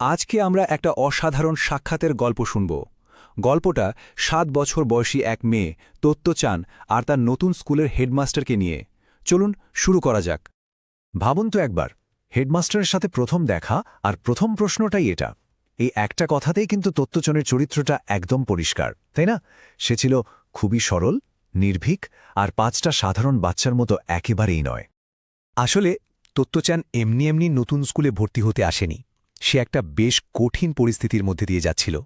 আজকে আমরা একটা অসাধারণ সাক্ষাতের গল্প শুনব। গল্পটা সাত বছর বয়সী এক মেয়ে তত্ত্ব চান আর তার নতুন স্কুলের হেডমাস্টারকে নিয়ে। চলুন শুরু করা যাক। ভাবুন তো একবার, হেডমাস্টারের সাথে প্রথম দেখা আর প্রথম প্রশ্নটাই এটা। এই একটা কথাতেই কিন্তু তত্ত্বচনের চরিত্রটা একদম পরিষ্কার, তাই না? সে ছিল খুবই সরল, নির্ভীক আর পাঁচটা সাধারণ বাচ্চার মতো একেবারেই নয়। আসলে তত্ত্বচান এমনি এমনি নতুন স্কুলে ভর্তি হতে আসেনি। সে একটা বেশ কঠিন পরিস্থিতির মধ্যে দিয়ে যাচ্ছিল।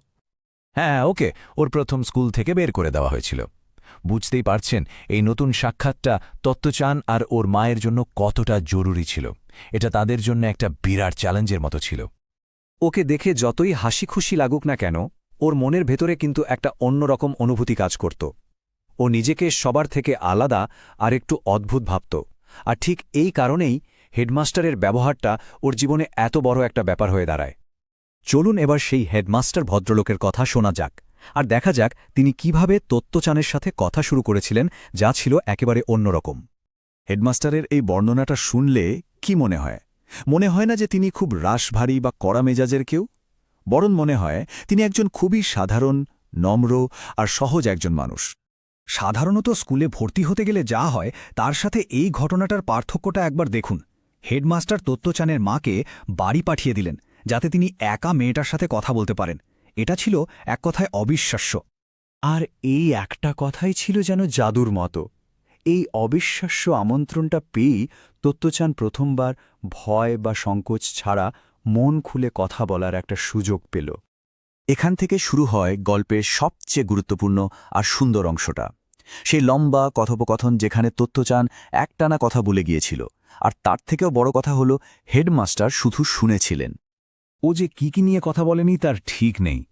হ্যাঁ ওকে, ওর প্রথম স্কুল থেকে বের করে দেওয়া হয়েছিল। বুঝতেই পারছেন, এই নতুন সাক্ষাৎটা তত্ত্বচান আর ওর মায়ের জন্য কতটা জরুরি ছিল। এটা তাদের জন্য একটা বিরাট চ্যালেঞ্জের মতো ছিল। ওকে দেখে যতই হাসি খুশি লাগুক না কেন, ওর মনের ভেতরে কিন্তু একটা অন্যরকম অনুভূতি কাজ করত। ও নিজেকে সবার থেকে আলাদা আর একটু অদ্ভুত ভাবত। আর ঠিক এই কারণেই হেডমাস্টারের ব্যবহারটা ওর জীবনে এত বড় একটা ব্যাপার হয়ে দাঁড়ায়। চলুন এবার সেই হেডমাস্টার ভদ্রলোকের কথা শোনা যাক, আর দেখা যাক তিনি কীভাবে তত্ত্বচানের সাথে কথা শুরু করেছিলেন, যা ছিল একেবারে অন্যরকম। হেডমাস্টারের এই বর্ণনাটা শুনলে কি মনে হয়? মনে হয় না যে তিনি খুব রাশভারী বা কড়া মেজাজের কেউ? বরং মনে হয় তিনি একজন খুবই সাধারণ, নম্র আর সহজ একজন মানুষ। সাধারণত স্কুলে ভর্তি হতে গেলে যা হয়, তার সাথে এই ঘটনাটার পার্থক্যটা একবার দেখুন। হেডমাস্টার তত্ত্বচানের মাকে বাড়ি পাঠিয়ে দিলেন, যাতে তিনি একা মেয়েটার সাথে কথা বলতে পারেন। এটা ছিল এক কথায় অবিশ্বাস্য। আর এই একটা কথাই ছিল যেন জাদুর মতো। এই অবিশ্বাস্য আমন্ত্রণটা পেয়েই তত্ত্বচান প্রথমবার ভয় বা সংকোচ ছাড়া মন খুলে কথা বলার একটা সুযোগ পেল। এখান থেকে শুরু হয় গল্পের সবচেয়ে গুরুত্বপূর্ণ আর সুন্দর অংশটা। সেই লম্বা কথোপকথন যেখানে তত্ত্বচান একটানা কথা বলে গিয়েছিল আর তার থেকেও বড় কথা হল, হেডমাস্টার শুধু শুনেছিলেন। ও যে কি কি নিয়ে কথা বলেনি তার ঠিক নেই।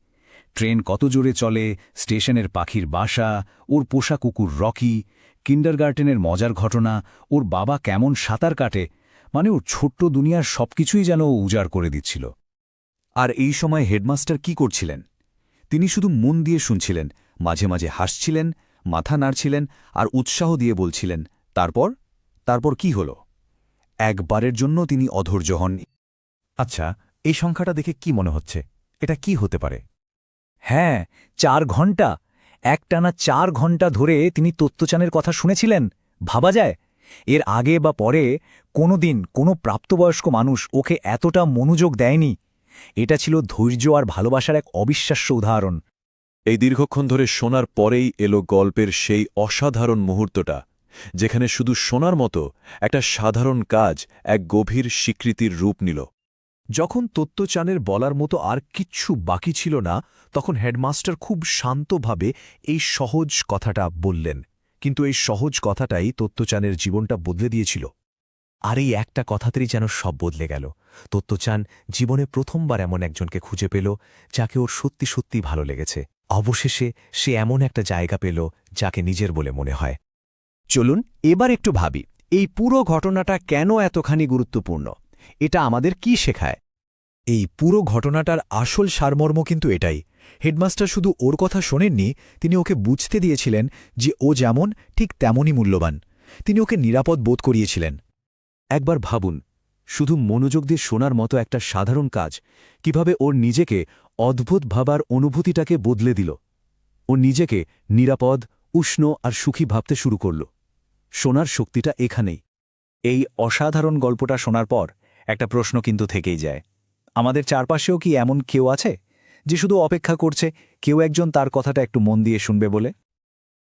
ট্রেন কত জোরে চলে, স্টেশনের পাখির বাসা, ওর পোষা কুকুর রকি, কিন্ডারগার্টেনের মজার ঘটনা, ওর বাবা কেমন সাঁতার কাটে মানে ওর ছোট্ট দুনিয়ার সবকিছুই যেন উজাড় করে দিচ্ছিল। আর এই সময় হেডমাস্টার কি করছিলেন? তিনি শুধু মন দিয়ে শুনছিলেন, মাঝে মাঝে হাসছিলেন, মাথা নাড়ছিলেন, আর উৎসাহ দিয়ে বলছিলেন, তারপর? তারপর কি হল? একবারের জন্য তিনি অধৈর্য হননি আচ্ছা এই সংখ্যাটা দেখে কি মনে হচ্ছে? এটা কি হতে পারে? হ্যাঁ চার ঘণ্টা একটানা চার ঘণ্টা ধরে তিনি তত্ত্বচানের কথা শুনেছিলেন? ভাবা যায়? এর আগে বা পরে কোনো দিন কোনো প্রাপ্তবয়স্ক মানুষ ওকে এতটা মনোযোগ দেয়নি। এটা ছিল ধৈর্য আর ভালোবাসার এক অবিশ্বাস্য উদাহরণ। এই দীর্ঘক্ষণ ধরে শোনার পরেই এলো গল্পের সেই অসাধারণ মুহূর্তটা। যেখানে শুধু শোনার মতো একটা সাধারণ কাজ এক গভীর স্বীকৃতির রূপ নিল। যখন তত্ত্বচানের বলার মতো আর কিচ্ছু বাকি ছিল না, তখন হেডমাস্টার খুব শান্তভাবে এই সহজ কথাটা বললেন। কিন্তু এই সহজ কথাটাই তত্ত্বচানের জীবনটা বদলে দিয়েছিল। আর এই একটা কথাতেই যেন সব বদলে গেল। তত্ত্বচান জীবনে প্রথমবার এমন একজনকে খুঁজে পেল, যাকে ওর সত্যি সত্যি ভালো লেগেছে। অবশেষে সে এমন একটা জায়গা পেল, যাকে নিজের বলে মনে হয়। চলুন এবার একটু ভাবি এই পুরো ঘটনাটা কেন এতখানি গুরুত্বপূর্ণ? এটা আমাদের কি শেখায়? এই পুরো ঘটনাটার আসল সারমর্ম কিন্তু এটাই। হেডমাস্টার শুধু ওর কথা শোনেননি তিনি ওকে বুঝতে দিয়েছিলেন যে ও যেমন ঠিক তেমনই মূল্যবান। তিনি ওকে নিরাপদ বোধ করিয়েছিলেন। একবার ভাবুন শুধু মনোযোগ দিয়ে শোনার মতো একটা সাধারণ কাজ কীভাবে ওর নিজেকে অদ্ভুত ভাবার অনুভূতিটাকে বদলে দিল? ও নিজেকে নিরাপদ উষ্ণ আর সুখী ভাবতে শুরু করল। শোনার শক্তিটা এখানেই। এই অসাধারণ গল্পটা শোনার পর একটা প্রশ্ন কিন্তু থেকেই যায়। আমাদের চারপাশেও কি এমন কেউ আছে, যে শুধু অপেক্ষা করছে, কেউ একজন তার কথাটা একটু মন দিয়ে শুনবে বলে?